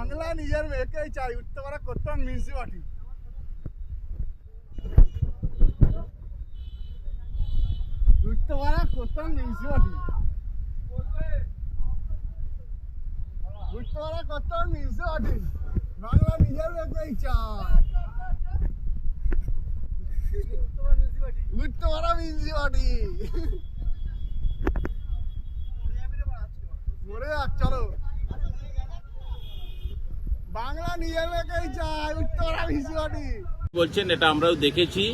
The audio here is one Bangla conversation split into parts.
মেয়েকেই চাই উঠতে পারা করতাম মিউনিসিপালিটি উঠতে পারা করতাম মিউনিসিপালিটি উঠতে পারা করতাম মিউনিসিপালিটি বাংলা নিজের মেয়েকেই চাই উঠতে পারা মিউনিসিপালিটি বাংলা নিজের মেয়েকেই চাই উঠতে পারা বলছেন, এটা আমরাও দেখেছি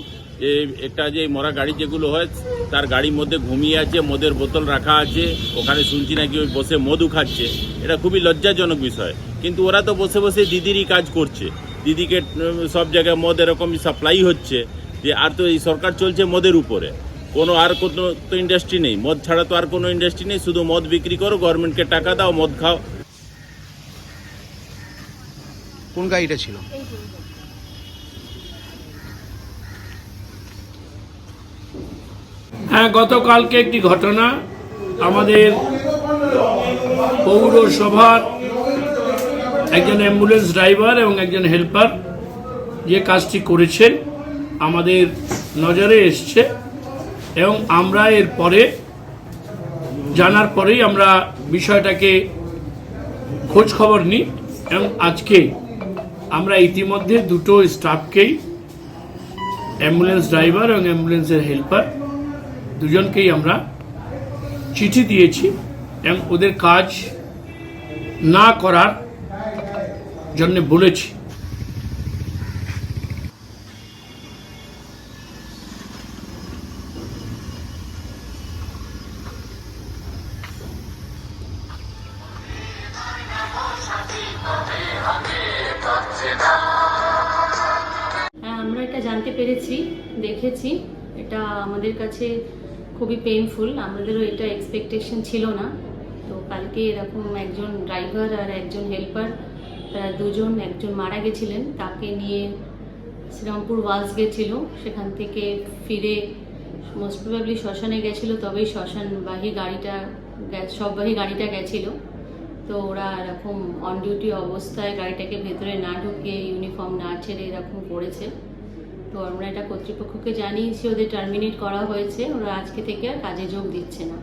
যে একটা যে মরা গাড়ি যেগুলো হয়, তার গাড়ির মধ্যে ঘুমিয়ে আছে, মদের বোতল রাখা আছে, ওখানে শুনছি নাকি ওই বসে মধু খাচ্ছে এটা খুবই লজ্জাজনক বিষয়। কিন্তু ওরা তো বসে বসে দিদিরই কাজ করছে। দিদিকে সব জায়গায় মদ এরকমই সাপ্লাই হচ্ছে যে, আর তো এই সরকার চলছে মদের উপরে। কোনো আর কোনো তো ইন্ডাস্ট্রি নেই। মদ ছাড়া তো আর কোনো ইন্ডাস্ট্রি নেই। শুধু মদ বিক্রি করো গভর্নমেন্টকে টাকা দাও, মদ খাও। কোন গাড়িটা ছিল? হ্যাঁ গতকালকে একটি ঘটনা আমাদের পৌরসভার একজন অ্যাম্বুলেন্স ড্রাইভার এবং একজন হেল্পার যে কাজটি করেছেন, আমাদের নজরে এসছে এবং আমরা এর পরে জানার পরেই আমরা বিষয়টাকে খোঁজ খবর নিই এবং আজকে আমরা ইতিমধ্যে দুটো স্টাফকেই অ্যাম্বুলেন্স ড্রাইভার এবং অ্যাম্বুলেন্সের হেল্পার দুজনকেই আমরা চিঠি দিয়েছি এবং ওদের কাজ না করার জন্য বলেছি হ্যাঁ আমরা এটা জানতে পেরেছি, দেখেছি। এটা আমাদের কাছে খুবই পেইনফুল আমাদেরও এটা এক্সপেকটেশন ছিল না। তো কালকে এরকম একজন ড্রাইভার আর একজন হেল্পার তারা দুজন, একজন মারা গেছিলেন। তাকে নিয়ে শ্রীরামপুর ওয়ালস গেছিল। সেখান থেকে ফিরে মোস্ট প্রবাবলি শ্মশানে গেছিল, তবেই শ্মশানবাহী গাড়িটা সববাহী গাড়িটা গেছিল। তো ওরা এরকম অন ডিউটি অবস্থায় গাড়িটাকে ভেতরে না ঢুকিয়ে ইউনিফর্ম না ছেড়ে এরকম করেছে তো আমরা এটা কর্তৃপক্ষকে জানিয়েছি, ওদের টার্মিনেট করা হয়েছে। ওরা আজকে থেকে আর কাজে যোগ দিচ্ছে না।